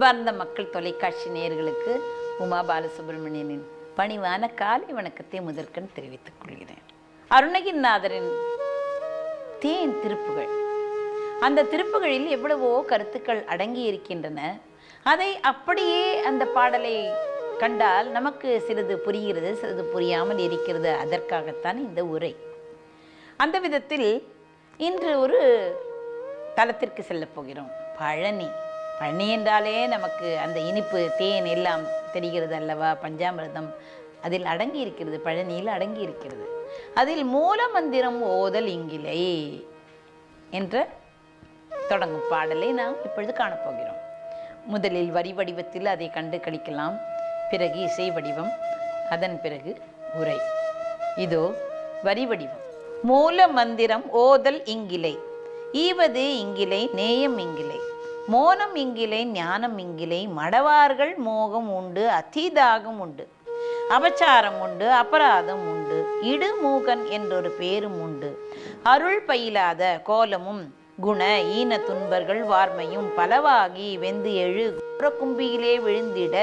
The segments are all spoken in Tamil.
அன்பார்ந்த மக்கள் தொலைக்காட்சி நேயர்களுக்கு உமா பாலசுப்ரமணியனின் பணிவான காலை வணக்கத்தை முதற்கண் தெரிவித்துக் கொள்கிறேன். அருணகிரிநாதரின் தேன் திருப்புகள். அந்த திருப்புகளில் எவ்வளவோ கருத்துக்கள் அடங்கி இருக்கின்றன. அதை அப்படியே அந்த பாடலை கண்டால் நமக்கு சிறிது புரிகிறது சிறிது புரியாமல் இருக்கிறது. அதற்காகத்தான் இந்த உரை. அந்த விதத்தில் இன்று ஒரு தலத்திற்கு செல்லப் போகிறோம். பழனி. பழனி என்றாலே நமக்கு அந்த இனிப்பு தேன் எல்லாம் தெரிகிறது அல்லவா? பஞ்சாமிரதம். அதில் அடங்கி இருக்கிறது பழனியில் அடங்கி இருக்கிறது அதில் மூல மந்திரம் ஓதல் இங்கிலை என்ற தொடங்கும் பாடலை நாம் இப்பொழுது காணப்போகிறோம். முதலில் வரி வடிவத்தில் அதை கண்டு கழிக்கலாம். பிறகு இசை வடிவம் அதன் பிறகு உரை. இதோ வரி வடிவம். மூல மந்திரம் ஓதல் இங்கிலை. ஈவது இங்கிலை நேயம் இங்கிலை. மோனம் இங்கிலை ஞானம் இங்கிலை மடவார்கள் மோகம் உண்டு அத்திதாகம் உண்டு. அபச்சாரம் உண்டு அபராதம் உண்டு இடுமூகன் என்றொரு பேரும் உண்டு. அருள் பயிலாத கோலமும் குண ஈன துன்பர்கள் வார்மையும் பலவாகி வெந்து எழு கும்பியிலே விழுந்திட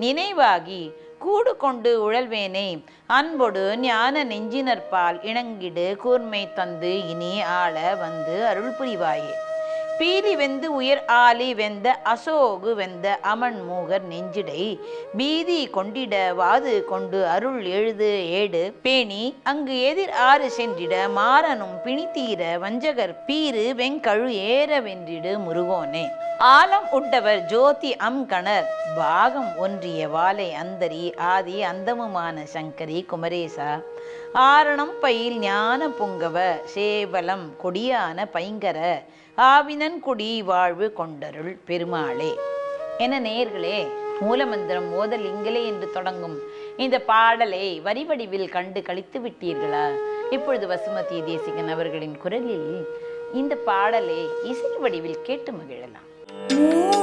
நினைவாகி கூடு கொண்டு உழல்வேனே. அன்பொடு ஞான நெஞ்சினர்பால் இணங்கிடு கூர்மை தந்து இனி ஆள வந்து அருள் புரிவாயே. பீலி வெந்து உயர் ஆலி வெந்த அசோகு வெந்த அமன் மூகர் நெஞ்சிடை. பீதி கொண்டிட வாது கொண்டு அருள் எழுது ஏடு. பேணி அங்கு எதிர் ஆறு சென்றிட மாறனும் பிணித்தீர வஞ்சகர் பீரு வெங்கழு ஏற வென்றிடு முருகோனே. ஆலம் உண்டவர் ஜோதி அம்கணர் பாகம் ஒன்றிய வாலை அந்தரி ஆதி அந்தமுமான சங்கரி குமரேசா. ஆரணம் பயில் ஞான புங்கவ சேவலம் கொடியான பைங்கர ஆவினன் குடி வாழ்வு கொண்டருள் பெருமாளே. என நேர்களே மூலமந்திரம் ஓதல் இங்கிலே என்று தொடங்கும். இந்த பாடலை வரி வடிவில் கண்டு கழித்து விட்டீர்களா? இப்பொழுது வசுமதி தேசிகன் அவர்களின் குரலில் இந்த பாடலை இசை வடிவில் கேட்டு மகிழலாம்.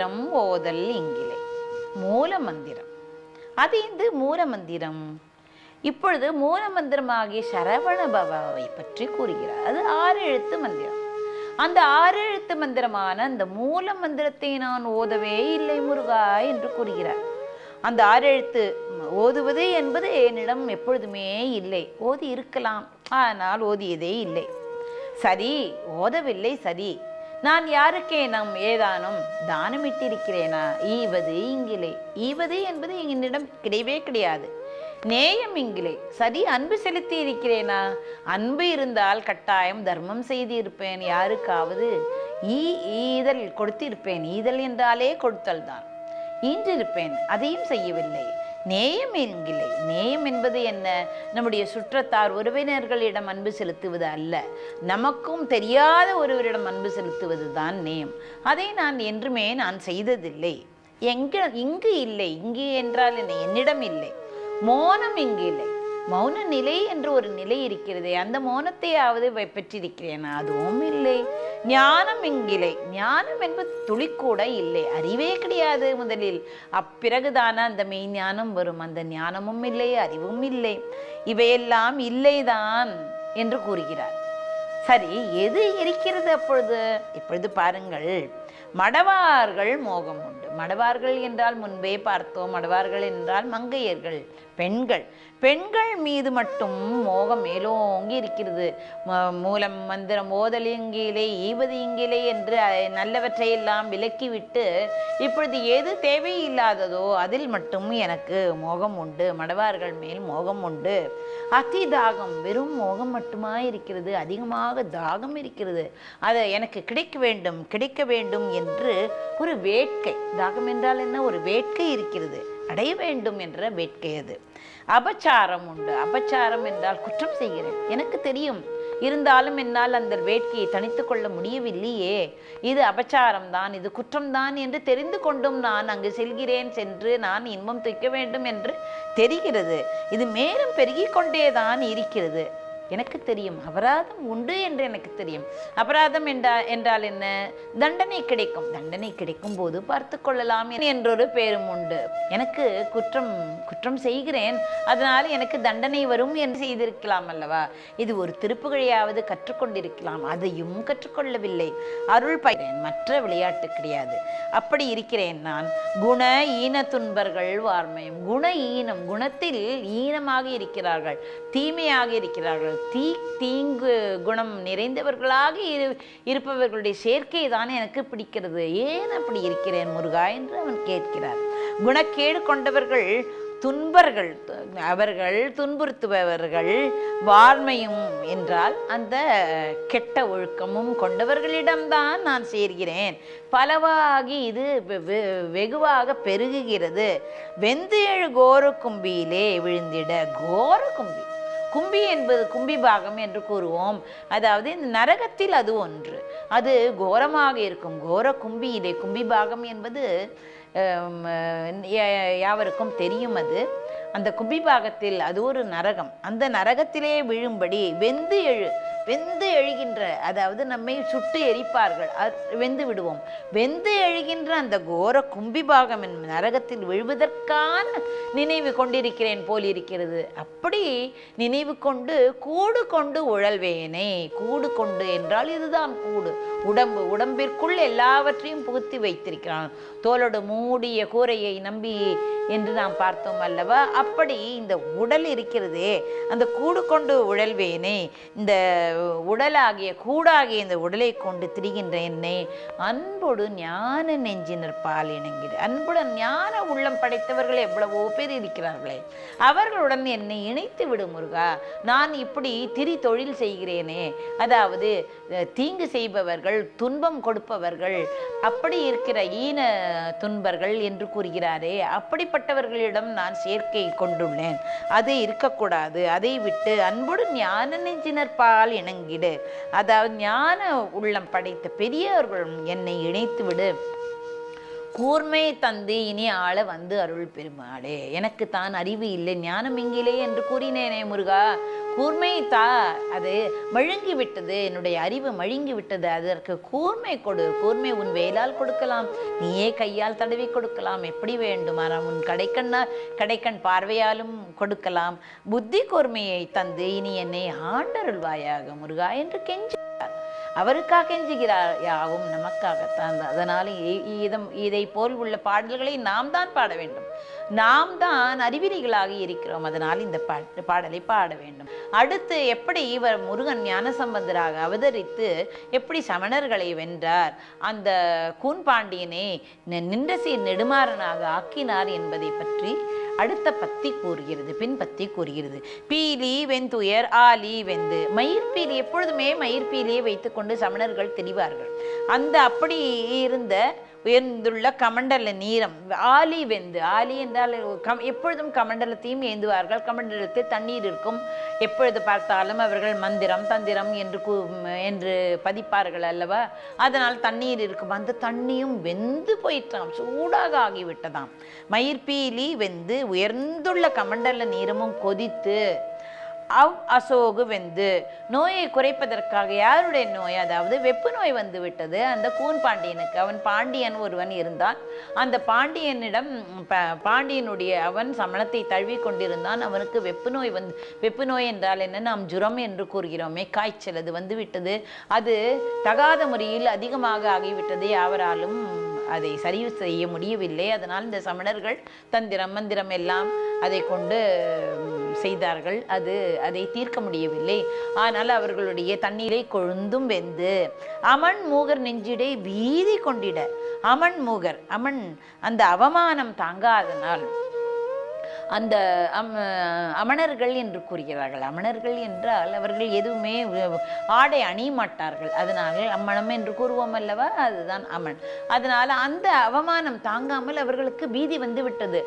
மந்திரம் ஓதல் இங்கிலே மூல மந்திரம். அது இந்த மூல மந்திரம். இப்பொழுது மூல மந்திரமாகிய சரவண பவாவை பற்றி கூறுகிறார். அது ஆறு எழுத்து மந்திரம். அந்த ஆறு எழுத்து மந்திரமான அந்த மூல மந்திரத்தை நான் ஓதவே இல்லை முருகா என்று கூறுகிறார். அந்த ஆறு எழுத்து ஓதுவது என்பது என்னிடம் எப்பொழுதுமே இல்லை. ஓதி இருக்கலாம். ஆனால் ஓதியதே இல்லை. சரி ஓதவில்லை சரி. நான் யாருக்கே நம் ஏதானும் தானமிட்டிருக்கிறேனா? ஈவது இங்கிலே. ஈவது என்பது என்னிடம் கிடையவே கிடையாது. நேயம் இங்கிலே. சரி அன்பு செலுத்தி இருக்கிறேனா அன்பு இருந்தால் கட்டாயம் தர்மம் செய்து இருப்பேன் யாருக்காவது ஈ ஈதல் கொடுத்திருப்பேன். ஈதல் என்றாலே கொடுத்தல் தான் ஈன்றிருப்பேன். அதையும் செய்யவில்லை. நேயம் என்கில்லை. நேயம் என்பது என்ன? நம்முடைய சுற்றத்தார் உறவினர்களிடம் அன்பு செலுத்துவது அல்ல. நமக்கும் தெரியாத ஒருவரிடம் அன்பு செலுத்துவது தான் நேயம். அதை நான் என்றுமே நான் செய்ததில்லை. எங்க இங்கு இல்லை. இங்கு என்றால் என்ன? என்னிடம் இல்லை. மோனம் இங்கு இல்லை. மௌன நிலை என்று ஒரு நிலை இருக்கிறதே அந்த மௌனத்தையாவது பெற்றிருக்கிறேன்? அதுவும் இல்லை. ஞானம் இங்கிலை ஞானம் என்பது துளிக்கூட இல்லை. அறிவே கிடையாது முதலில். அப்பிறகுதான அந்த மெய் ஞானம் வரும். அந்த ஞானமும் இல்லை அறிவும் இல்லை. இவையெல்லாம் இல்லைதான் என்று கூறுகிறார். சரி எது இருக்கிறது அப்பொழுது? இப்பொழுது பாருங்கள். மடவார்கள் மோகம் உண்டு. மடவார்கள் என்றால் முன்பே பார்த்தோம். மடவார்கள் என்றால் மங்கையர்கள். பெண்கள். பெண்கள் மீது மட்டும் மோகம் மேலோங்கி இருக்கிறது. மூலம் மந்திரம் ஓதல் இங்கிலே ஈவது இங்கிலே என்று நல்லவற்றையெல்லாம் விலக்கிவிட்டு இப்பொழுது எது தேவையில்லாததோ அதில் மட்டும் எனக்கு மோகம் உண்டு. மடவார்கள் மேல் மோகம் உண்டு. அதி தாகம் வெறும் மோகம் மட்டுமா இருக்கிறது அதிகமாக தாகம் இருக்கிறது. அது எனக்கு கிடைக்க வேண்டும் கிடைக்க வேண்டும் என்று ஒரு வேட்கை. தாகம் என்றால் என்ன? ஒரு வேட்கை இருக்கிறது. அடைய வேண்டும் என்ற வேட்கை அது. அபச்சாரம் உண்டு. அபச்சாரம் என்றால் குற்றம் செய்கிறேன். எனக்கு தெரியும். இருந்தாலும் என்னால் அந்த வேட்கையை தனித்து கொள்ள முடியவில்லையே. இது அபச்சாரம் தான். இது குற்றம்தான் என்று தெரிந்து கொண்டும் நான் அங்கு செல்கிறேன் சென்று நான் இன்பம் துய்க்க வேண்டும் என்று தெரிகிறது. இது மேலும் பெருகிக் கொண்டேதான் இருக்கிறது. எனக்கு தெரியும். அபராதம் உண்டு என்று எனக்கு தெரியும். அபராதம் என்றா என்றால் என்ன? தண்டனை கிடைக்கும். தண்டனை கிடைக்கும் போது பார்த்து கொள்ளலாம் என்றொரு பேரும் உண்டு. எனக்கு குற்றம் குற்றம் செய்கிறேன். அதனால் எனக்கு தண்டனை வரும் என்று செய்திருக்கலாம் அல்லவா? இது ஒரு திருப்புகழையாவது கற்றுக்கொண்டிருக்கலாம். அதையும் கற்றுக்கொள்ளவில்லை. அருள் பயிறேன் மற்ற விளையாட்டு கிடையாது. அப்படி இருக்கிறேன் நான். குண ஈன துன்பர்கள் வார்மயம் குண ஈனம் குணத்தில் ஈனமாக இருக்கிறார்கள். தீமையாக இருக்கிறார்கள். தீ தீங்கு குணம் நிறைந்தவர்களாக இரு இருப்பவர்களுடைய சேர்க்கை தான் எனக்கு பிடிக்கிறது. ஏன் அப்படி இருக்கிறேன் முருகா என்று அவன் கேட்கிறார். குணக்கேடு கொண்டவர்கள் துன்பர்கள் அவர்கள் துன்புறுத்துபவர்கள் வார்மையும் என்றால் அந்த கெட்ட ஒழுக்கமும் கொண்டவர்களிடம்தான் நான் சேர்கிறேன். பலவாகி இது வெ- வெ- வெகுவாக பெருகுகிறது. வெந்து எழு கோர கும்பியிலே விழுந்திட கோர கும்பி. கும்பி என்பது கும்பி பாகம் என்று கூறுவோம். அதாவது இந்த நரகத்தில் அது ஒன்று. அது கோரமாக இருக்கும். கோர கும்பியிலே கும்பி பாகம் என்பது யாவருக்கும் தெரியும் அது. அந்த கும்பி பாகத்தில் அது ஒரு நரகம். அந்த நரகத்திலே விழும்படி வெந்து எழு வெந்து எழுகின்ற அதாவது நம்மை சுட்டு எரிப்பார்கள் அது வெந்து விடுவோம். வெந்து எழுகின்ற அந்த கோர கும்பிபாகம் என் நரகத்தில் விழுவதற்கான நினைவு கொண்டிருக்கிறேன் போலிருக்கிறது அப்படி நினைவு கொண்டு கூடு கொண்டு உழல்வேனே கூடு கொண்டு என்றால் இதுதான் கூடு. உடம்பு உடம்பிற்குள் எல்லாவற்றையும் புகுத்தி வைத்திருக்கிறான். தோலோடு மூடிய கூரையை நம்பி என்று நாம் பார்த்தோம் அல்லவா? அப்படி இந்த உடல் இருக்கிறதே அந்த கூடு கொண்டு உழல்வேனே இந்த உடலாகிய கூடாகிய இந்த உடலை கொண்டு திரிகின்ற என்னை அன்போடு ஞான நெஞ்சினர் பால் இணங்கிடு. அன்புடன் ஞான உள்ளம் படைத்தவர்கள் எவ்வளவோ பேர் இருக்கிறார்களே. அவர்களுடன் என்னை இணைத்து விடு முருகா. நான் இப்படி திரி தொழில் செய்கிறேனே. அதாவது தீங்கு செய்பவர்கள் துன்பம் கொடுப்பவர்கள் அப்படி இருக்கிற ஈன துன்பர்கள் என்று கூறுகிறாரே. அப்படிப்பட்டவர்களிடம் நான் சேர்க்கை கொண்டுள்ளேன். அது இருக்கக்கூடாது. அதை விட்டு அன்போடு ஞான நெஞ்சினர் பால் இணங்கிடு. அதாவது ஞான உள்ளம் படைத்த பெரியவர்கள் என்னை இணைத்து விடு கூர்மை தந்து இனி ஆள வந்து அருள் பெருமாளே. எனக்கு தான் அறிவு இல்லை ஞானம் இங்கிலே என்று கூறினேனே முருகா. கூர்மை தா அது மழுங்கி விட்டது என்னுடைய அறிவு மழுங்கி விட்டது அதற்கு கூர்மை கொடு கூர்மை உன் வேலால் கொடுக்கலாம் நீயே கையால் தடவி கொடுக்கலாம் எப்படி வேண்டுமானால் உன் கடைக்கண்ணா கடைக்கண் பார்வையாலும் கொடுக்கலாம். புத்தி கூர்மையை தந்து இனி என்னை ஆண்டருள்வாயாக முருகா என்று கெஞ்சி அவருக்காக கெஞ்சுகிறார் யாவும் நமக்காகத்தான். அதனால் இதம் இதை போல் உள்ள பாடல்களை நாம் தான் பாட வேண்டும். நாம் தான் அறிவிலிகளாக இருக்கிறோம். அதனால் இந்த பாட்டு பாடலை பாட வேண்டும். அடுத்து எப்படி இவர் முருகன் ஞானசம்பந்தராக அவதரித்து எப்படி சமணர்களை வென்றார்? அந்த கூன் பாண்டியனை நின்றசி நெடுமாறனாக ஆக்கினார் என்பதை பற்றி அடுத்த பத்தி கூறுகிறது பின் பத்தி கூறுகிறது. பீலி வெந்துயர் ஆலி வெந்து. மயிர்பீலி எப்பொழுதுமே மயிர்பீலியை வைத்துக்கொண்டு சமணர்கள் திரிவார்கள். அந்த அப்படி இருந்த உயர்ந்துள்ள கமண்டல நீரம் ஆலி வெந்து ஆலி என்றால் கம் எப்பொழுதும் கமண்டலத்தையும் ஏந்துவார்கள் கமண்டலத்தில் தண்ணீர் இருக்கும். எப்பொழுது பார்த்தாலும் அவர்கள் மந்திரம் தந்திரம் என்று கூ என்று பதிப்பார்கள் அல்லவா? அதனால் தண்ணீர் இருக்கும். அந்த தண்ணியும் வெந்து போயிட்டாம் சூடாக ஆகிவிட்டதாம். மயிர்பீலி வெந்து உயர்ந்துள்ள கமண்டல நீரமும் கொதித்து அவ் அசோகு வெந்து. நோயை குறைப்பதற்காக யாருடைய நோய்? அதாவது வெப்பு நோய் வந்து விட்டது அந்த கூன் பாண்டியனுக்கு அவன் பாண்டியன் ஒருவன் இருந்தான். அந்த பாண்டியனிடம் ப- பாண்டியனுடைய அவன் சமணத்தை தழுவி கொண்டிருந்தான். அவனுக்கு வெப்பு நோய் வந்து வெப்பு நோய் என்றால் என்ன? நாம் ஜுரம் என்று கூறுகிறோமே. காய்ச்சல் அது வந்துவிட்டது. அது தகாத முறையில் அதிகமாக ஆகிவிட்டது யாவராலும். அதை சரி செய்ய முடியவில்லை. அதனால் இந்த சமணர்கள் தந்திரம் மந்திரம் எல்லாம் அதை கொண்டு செய்தார்கள். அது அதை தீர்க்க முடியவில்லை. ஆனால் அவர்களுடைய தண்ணீரை கொழுந்தும் வெந்து அமன் மூகர் நெஞ்சிடை வீதி கொண்டிட. அமன் மூகர் அமன் அந்த அவமானம் தாங்காதனால் அந்த அம் அமணர்கள் என்று கூறுகிறார்கள். அமணர்கள் என்றால் அவர்கள் எதுவுமே ஆடை அணிய மாட்டார்கள். அதனால் அம்மணம் என்று கூறுவோம் அல்லவா? அதுதான் அமன் அதனால் அந்த அவமானம் தாங்காமல் அவர்களுக்கு பீதி வந்து விட்டது.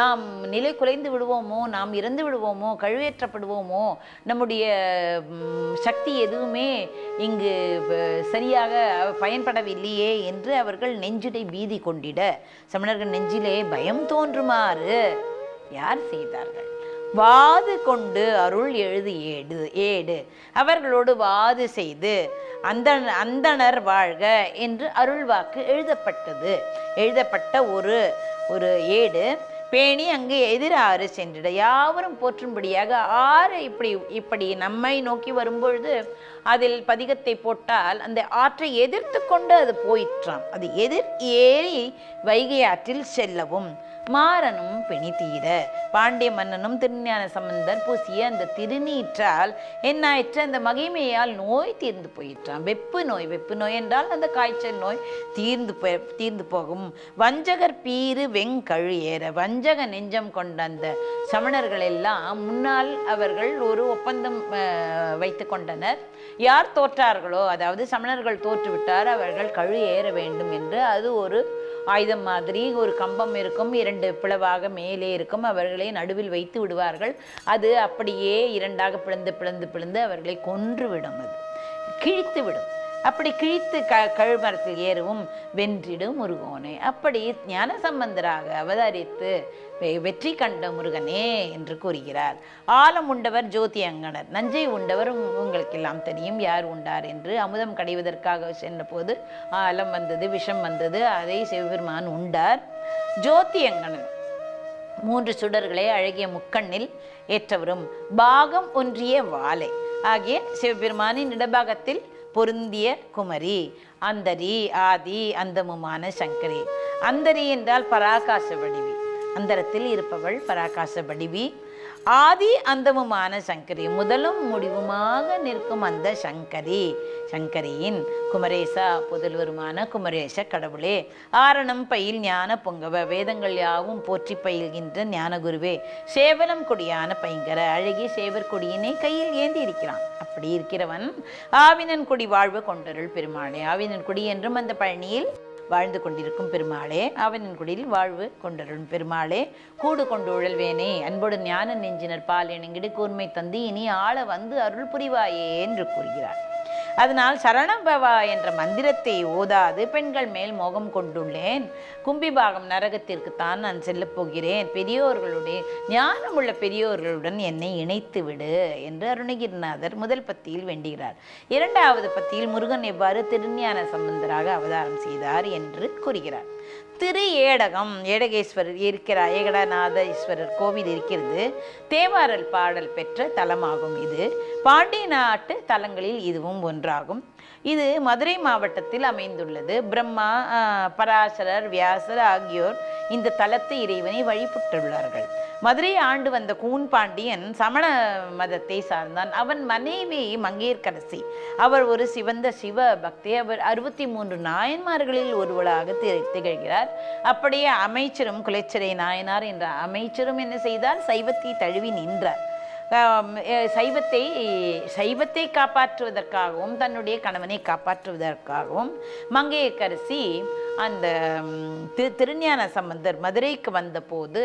நாம் நிலை குலைந்து விடுவோமோ நாம் இறந்து விடுவோமோ கழுவேற்றப்படுவோமோ நம்முடைய சக்தி எதுவுமே இங்கு சரியாக பயன்படவில்லையே என்று அவர்கள் நெஞ்சிடை பீதி கொண்டிட. சமணர்கள் நெஞ்சிலே பயம் தோன்றுமாறு யார் செய்தார்கள்? வாது கொண்டு அருள் எழுது ஏடு ஏடு. அவர்களோடு வாது செய்து அந்த அந்தணர் வாழ்க என்று அருள்வாக்கு எழுதப்பட்டது. எழுதப்பட்ட ஒரு ஒரு ஏடு. பேணி அங்கு எதிராறு சென்றிட. யாவரும் போற்றும்படியாக ஆறு இப்படி இப்படி நம்மை நோக்கி வரும்பொழுது அதில் பதிகத்தை போட்டால் அந்த ஆற்றை எதிர்த்து கொண்டு அது போயிற்றாம். அது எதிர் ஏறி வைகை ஆற்றில் செல்லவும். மாறனும் பிணி தீர. பாண்டிய மன்னனும் திருஞான சம்பந்தர் பூசிய அந்த திருநீற்றால் என்னாயிற்று அந்த மகிமையால் நோய் தீர்ந்து போயிற்றான் வெப்பு நோய் வெப்பு நோய் என்றால் அந்த காய்ச்சல் நோய் தீர்ந்து போய் தீர்ந்து போகும். வஞ்சகர் பீறு வெங்கழு ஏற. வஞ்சக நெஞ்சம் கொண்ட அந்த சமணர்கள் எல்லாம் முன்னால் அவர்கள் ஒரு ஒப்பந்தம் வைத்து கொண்டனர். யார் தோற்றார்களோ அதாவது சமணர்கள் தோற்றுவிட்டார் அவர்கள் கழு ஏற வேண்டும் என்று. அது ஒரு ஆயுதம் மாதிரி ஒரு கம்பம் இருக்கும். இரண்டு பிளவாக மேலே இருக்கும். அவர்களை நடுவில் வைத்து விடுவார்கள். அது அப்படியே இரண்டாக பிளந்து பிளந்து பிளந்து அவர்களை கொன்று விடும். அது கிழித்து விடும். அப்படி கிழித்து க கழுமரத்தில் ஏறவும் வென்றிடும் முருகோனே. அப்படி ஞான சம்பந்தராக அவதரித்து வெ- வெற்றி கண்ட முருகனே என்று கூறுகிறார். ஆலம் உண்டவர் ஜோதி அங்கனர். நஞ்சை உண்டவர் உங்களுக்கெல்லாம் தெரியும் யார் உண்டார் என்று அமுதம் கடைவதற்காக சென்றபோது ஆலம் வந்தது விஷம் வந்தது அதை சிவபெருமான் உண்டார். ஜோதி அங்கனர். மூன்று சுடர்களை அழகிய முக்கண்ணில் ஏற்றவரும். பாகம் ஒன்றிய வாழை. ஆகிய சிவபெருமானின் இடபாகத்தில் பொருந்திய குமரி அந்தரி ஆதி அந்தமுமான சங்கரி. அந்தரி என்றால் பராகாச வடிவி. அந்தரத்தில் இருப்பவள் பராகாச வடிவி. ஆதி அந்தமுமான சங்கரி முதலும் முடிவுமாக நிற்கும் அந்த சங்கரி. சங்கரியின் குமரேசா புதல்வருமான குமரேச கடவுளே ஆரணம் பயில் ஞான பொங்கவ வேதங்கள் யாவும் போற்றி பயில்கின்ற ஞானகுருவே சேவலம் கொடியான பைங்கர அழகிய சேவர் கொடியினை கையில் ஏந்தி இருக்கிறான். அப்படி இருக்கிறவன் ஆவினன் கொடி வாழ்வு கொண்டருள் பெருமாளே ஆவினன் கொடி என்றும் அந்த பழனியில் வாழ்ந்து கொண்டிருக்கும் பெருமாளே அவனின் குடியில் வாழ்வு கொண்டருளும் பெருமாளே கூடு கொண்டு உழல்வேனே அன்போடு ஞான நெஞ்சினர் பால் எனங்கிடு கூர்மை தந்து இனி ஆள வந்து அருள் புரிவாயே என்று கூறுகிறார். அதனால் சரணபவா என்ற மந்திரத்தை ஓதாது பெண்கள் மேல் மோகம் கொண்டுள்ளேன். கும்பிபாகம் நரகத்திற்கு தான் நான் செல்லப் போகிறேன். பெரியோர்களுடைய ஞானமுள்ள பெரியோர்களுடன் என்னை இணைத்து விடு என்று அருணகிரிநாதர் முதல் பத்தியில் வேண்டுகிறார். இரண்டாவது பத்தியில் முருகன் எவ்வாறு திருஞான சம்பந்தராக அவதாரம் செய்தார் என்று கூறுகிறார். திரு ஏடகம் ஏடகேஸ்வரர் இருக்கிறார் ஏகடநாதீஸ்வரர் கோவில் இருக்கிறது. தேவாரல் பாடல் பெற்ற தலமாகும் இது. பாண்டிய நாட்டு தலங்களில் இதுவும் ஒன்றாகும். இது மதுரை மாவட்டத்தில் அமைந்துள்ளது. பிரம்மா பராசரர் வியாசர் ஆகியோர் இந்த தலத்து இறைவனை வழிபட்டுள்ளார்கள். மதுரையை ஆண்டு வந்த கூன் பாண்டியன் சமண மதத்தை சார்ந்தான். அவன் மனைவி மங்கையர்கரசி. அவர் ஒரு சிவந்த சிவ பக்தி. அவர் அறுபத்தி மூன்று நாயன்மார்களில் ஒருவளாக திகழ்கிறார். அப்படியே அமைச்சரும் குலைச்சிறை நாயனார் என்ற அமைச்சரும் என்ன செய்தார்? சைவத்தை தழுவி நின்றார். சைவத்தை சைவத்தை காப்பாற்றுவதற்காகவும் தன்னுடைய கணவனை காப்பாற்றுவதற்காகவும் மங்கையக்கரசி அந்த திரு திருஞான சம்பந்தர் மதுரைக்கு வந்தபோது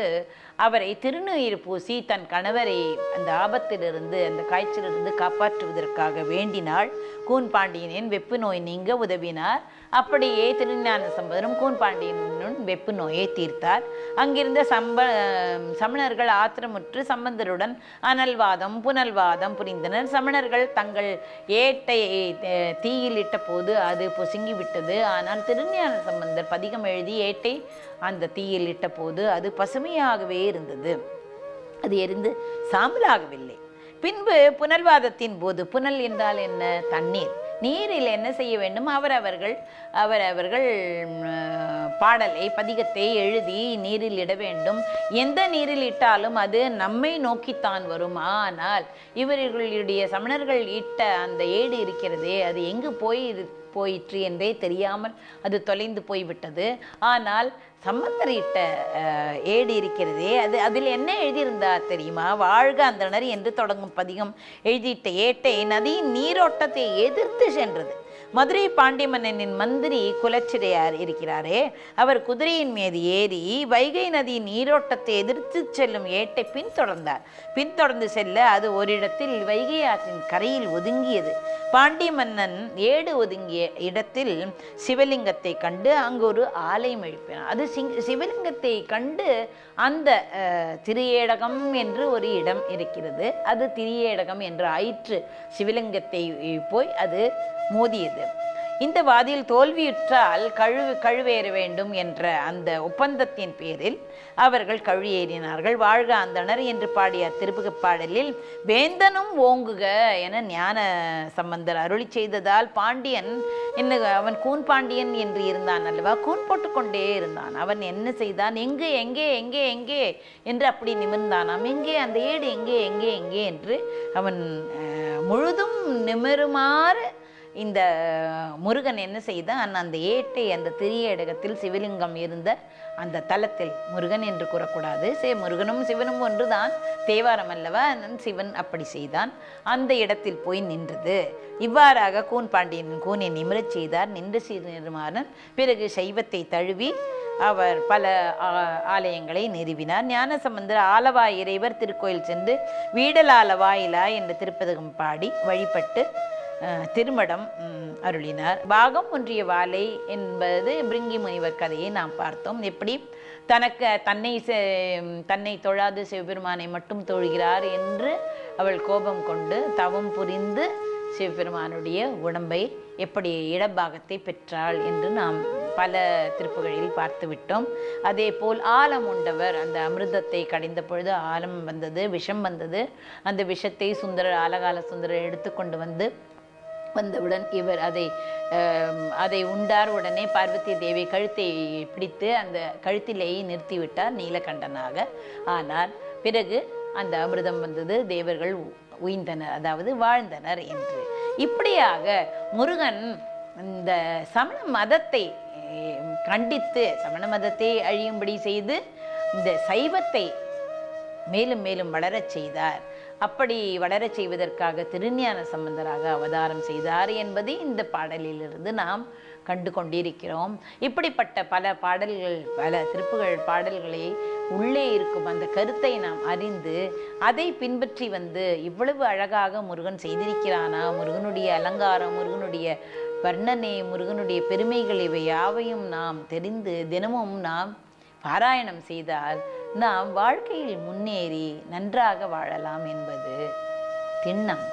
அவரை திருநீர் பூசி தன் கணவரை அந்த ஆபத்திலிருந்து அந்த காய்ச்சலிலிருந்து காப்பாற்றுவதற்காக வேண்டினாள். கூன் பாண்டியனின் வெப்பு நோய் நீங்க உதவினார். அப்படியே திருஞான சம்பந்தரும் கூன்பாண்டியனுடன் வெப்பு நோயை தீர்த்தார். அங்கிருந்த சம்ப சமணர்கள் ஆத்திரமுற்று சம்பந்தருடன் அனல்வாதம் புனல்வாதம் புரிந்தனர். சமணர்கள் தங்கள் ஏட்டை தீயில் இட்ட போது அது பொசுங்கி விட்டது ஆனால் திருஞான சம்பந்தர் பதிகம் எழுதி ஏட்டை அந்த தீயில் இட்ட போது அது பசுமையாகவே இருந்தது. அது எரிந்து சாம்பலாகவில்லை. பின்பு புனல்வாதத்தின் போது புனல் என்றால் என்ன? தண்ணீர். நீரில் என்ன செய்ய வேண்டும்? அவரவர்கள் அவரவர்கள் பாடலை பதிகத்தை எழுதி நீரில் இட வேண்டும். எந்த நீரில் இட்டாலும் அது நம்மை நோக்கித்தான் வரும். ஆனால் இவர்களுடைய சமணர்கள் இட்ட அந்த ஏடு இருக்கிறதே அது எங்கு போய் போயிற்று என்றே தெரியாமல் அது தொலைந்து போய்விட்டது. ஆனால் சம்பந்தரிட்ட அஹ், ஏடு இருக்கிறதே அது அதில் என்ன எழுதியிருந்தா தெரியுமா? வாழ்க அந்தணர் என்று தொடங்கும் பதிகம். எழுதிட்ட ஏட்டை நதியின் நீரோட்டத்தை எதிர்த்து சென்றது. மதுரை பாண்டிய மன்னனின் மந்திரி குலச்சிறையார் இருக்கிறாரே. அவர் குதிரையின் மீது ஏறி வைகை நதியின் நீரோட்டத்தை எதிர்த்து செல்லும் ஏட்டை பின்தொடர்ந்தார். பின்தொடர்ந்து செல்ல அது ஓரிடத்தில் வைகை ஆற்றின் கரையில் ஒதுங்கியது. பாண்டிய மன்னன் ஏடு ஒதுங்கிய இடத்தில் சிவலிங்கத்தை கண்டு அங்கு ஒரு ஆலயம் எழுப்பினார் அது சிங் சிவலிங்கத்தை கண்டு அந்த திரியேடகம் என்று ஒரு இடம் இருக்கிறது. அது திரியேடகம் என்று ஆயிற்று. சிவலிங்கத்தை போய் அது மோதியது. இந்த வாதியில் தோல்வியுற்றால் கழுவு கழுவேற வேண்டும் என்ற அந்த ஒப்பந்தத்தின் பேரில் அவர்கள் கழுவேறினார்கள் வாழ்க அந்தணர் என்று பாடிய திருப்புக பாடலில் வேந்தனும் ஓங்குக என ஞான சம்பந்தர் அருளி செய்ததால் பாண்டியன் என்ன அவன் கூன் பாண்டியன் என்று இருந்தான் அல்லவா? கூன் போட்டுக்கொண்டே இருந்தான். அவன் என்ன செய்தான்? எங்கே எங்கே எங்கே எங்கே? என்று அப்படி நிமிர்ந்தானாம் எங்கே? அந்த ஏடு எங்கே எங்கே எங்கே? என்று அவன் அஹ், முழுதும் நிமிருமாறு இந்த முருகன் என்ன செய்தான் அந்த ஏட்டை அந்த திரிய இடகத்தில் சிவலிங்கம் இருந்த அந்த தலத்தில் முருகன் என்று கூறக்கூடாது. சே முருகனும் சிவனும் ஒன்றுதான். தேவாரம் அல்லவா? சிவன் அப்படி செய்தான். அந்த இடத்தில் போய் நின்றது. இவ்வாறாக கூன் பாண்டியன் கூனை நிமிரச் செய்தார். நின்று சீர்மாறன் பிறகு சைவத்தை தழுவி அவர் பல ஆ- ஆலயங்களை நிறுவினார். ஞானசம்பந்தர் ஆலவா இறைவர் திருக்கோயில் சென்று வீடலாலவாயிலா என்ற திருப்பதகம் பாடி வழிபட்டு திருமடம் அருளினார். பாகம் ஒன்றிய வாலை என்பது பிரிங்கி முனிவர் கதையை நாம் பார்த்தோம். எப்படி? தனக்கு தன்னை செ- தன்னை தொழாது சிவபெருமானை மட்டும் தொழுகிறார் என்று அவள் கோபம் கொண்டு தவம் புரிந்து சிவபெருமானுடைய உடம்பை எப்படி இடப்பாகத்தை பெற்றாள் என்று நாம் பல திருப்புகளில் பார்த்து விட்டோம். அதே போல் ஆலம் உண்டவர் அந்த அமிர்தத்தை கடைந்த பொழுது ஆலம் வந்தது விஷம் வந்தது. அந்த விஷத்தை சுந்தரர் ஆலகால சுந்தரர் எடுத்துக்கொண்டு வந்து வந்தவுடன் இவர் அதை அதை உண்டார். உடனே பார்வதி தேவி கழுத்தை பிடித்து அந்த கழுத்திலேயே நிறுத்திவிட்டார் நீலகண்டனாக. ஆனால் பிறகு அந்த அமிர்தம் வந்தது தேவர்கள் உ- உய்ந்தனர் அதாவது வாழ்ந்தனர் என்று. இப்படியாக முருகன் இந்த சமண மதத்தை கண்டித்து சமண மதத்தை அழியும்படி செய்து இந்த சைவத்தை மேலும் மேலும் வளரச் செய்தார். அப்படி வளரச் செய்வதற்காக திருஞான சம்பந்தராக அவதாரம் செய்தார் என்பதை இந்த பாடலிலிருந்து நாம் கண்டு கொண்டிருக்கிறோம். இப்படிப்பட்ட பல பாடல்கள் பல திருப்புகள் பாடல்களை உள்ளே இருக்கும் அந்த கருத்தை நாம் அறிந்து அதை பின்பற்றி வந்து இவ்வளவு அழகாக முருகன் செய்திருக்கிறானா? முருகனுடைய அலங்காரம் முருகனுடைய வர்ணனை முருகனுடைய பெருமைகள் இவை யாவையும் நாம் தெரிந்து தினமும் நாம் பாராயணம் செய்தால் நாம் வாழ்க்கையில் முன்னேறி நன்றாக வாழலாம் என்பது திண்ணம்.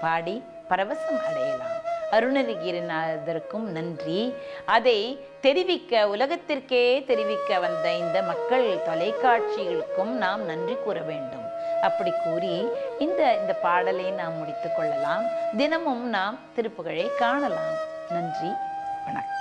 பாடி பரவசம் அடையலாம். அருணகிரிநாதருக்கும் நன்றி. அதை தெரிவிக்க உலகத்திற்கே தெரிவிக்க வந்த இந்த மக்கள் தொலைக்காட்சிகளுக்கும் நாம் நன்றி கூற வேண்டும். அப்படி கூறி இந்த இந்த பாடலை நாம் முடித்துக் கொள்ளலாம். தினமும் நாம் திருப்புகழை காணலாம். நன்றி. வணக்கம்.